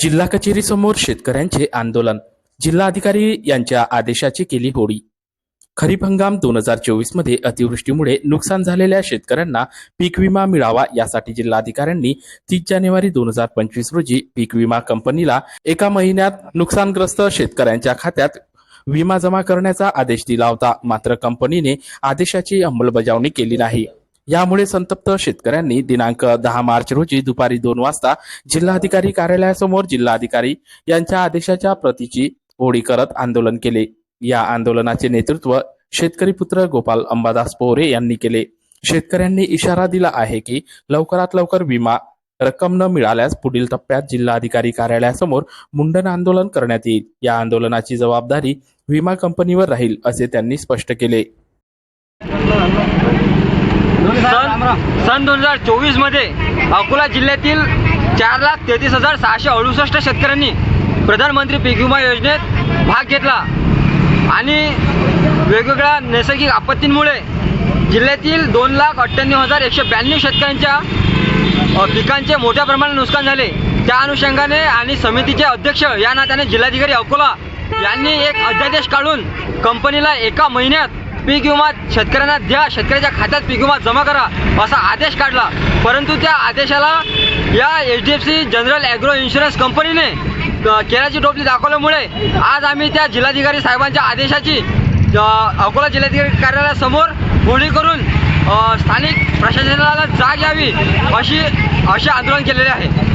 जिल्हा कचेरीसमोर शेतकऱ्यांचे आंदोलन. जिल्हाधिकारी यांच्या आदेशाची केली होळी. खरीप हंगाम दोन हजार चोवीसमध्ये अतिवृष्टीमुळे नुकसान झालेल्या शेतकऱ्यांना पीक विमा मिळावा यासाठी जिल्हाधिकाऱ्यांनी तीस जानेवारी दोन हजार पंचवीस रोजी पीक विमा कंपनीला एका महिन्यात नुकसानग्रस्त शेतकऱ्यांच्या खात्यात विमा जमा करण्याचा आदेश दिला होता. मात्र कंपनीने आदेशाची अंमलबजावणी केली नाही. यामुळे संतप्त शेतकऱ्यांनी दिनांक दहा मार्च रोजी दुपारी दोन वाजता जिल्हाधिकारी कार्यालयासमोर जिल्हाधिकारी यांच्या आदेशाच्या प्रतीची होळी करत आंदोलन केले. या आंदोलनाचे नेतृत्व शेतकरी पुत्र गोपाल अंबादास पोहरे यांनी केले. शेतकऱ्यांनी इशारा दिला आहे की लवकरात लवकर विमा रक्कम न मिळाल्यास पुढील टप्प्यात जिल्हाधिकारी कार्यालयासमोर मुंडन आंदोलन करण्यात येईल. या आंदोलनाची जबाबदारी विमा कंपनीवर राहील असे त्यांनी स्पष्ट केले. सन दोन हजार चोवीसमध्ये अकोला जिल्ह्यातील चार लाख तेहतीस हजार सहाशे अडुसष्ट शेतकऱ्यांनी प्रधानमंत्री पीक विमा योजनेत भाग घेतला. आणि वेगवेगळ्या नैसर्गिक आपत्तींमुळे जिल्ह्यातील दोन लाख अठ्ठ्याण्णव हजार एकशे ब्याण्णव शेतकऱ्यांच्या पिकांचे मोठ्या प्रमाणात नुकसान झाले. त्या अनुषंगाने आणि समितीचे अध्यक्ष या नात्याने जिल्हाधिकारी अकोला यांनी एक अध्यादेश काढून कंपनीला एका महिन्यात पीक विमा शेतकऱ्यांना द्या शेतकऱ्याच्या खात्यात पीक विमा जमा करा असा आदेश काढला. परंतु त्या आदेशाला या H D F C general agro insurance कंपनीने केळ्याची टोपली दाखवल्यामुळे आज आम्ही त्या जिल्हाधिकारी साहेबांच्या आदेशाची अकोला जिल्हाधिकारी कार्यालयासमोर होळी करून स्थानिक प्रशासनाला जाग यावी अशी असे आंदोलन केलेले आहे.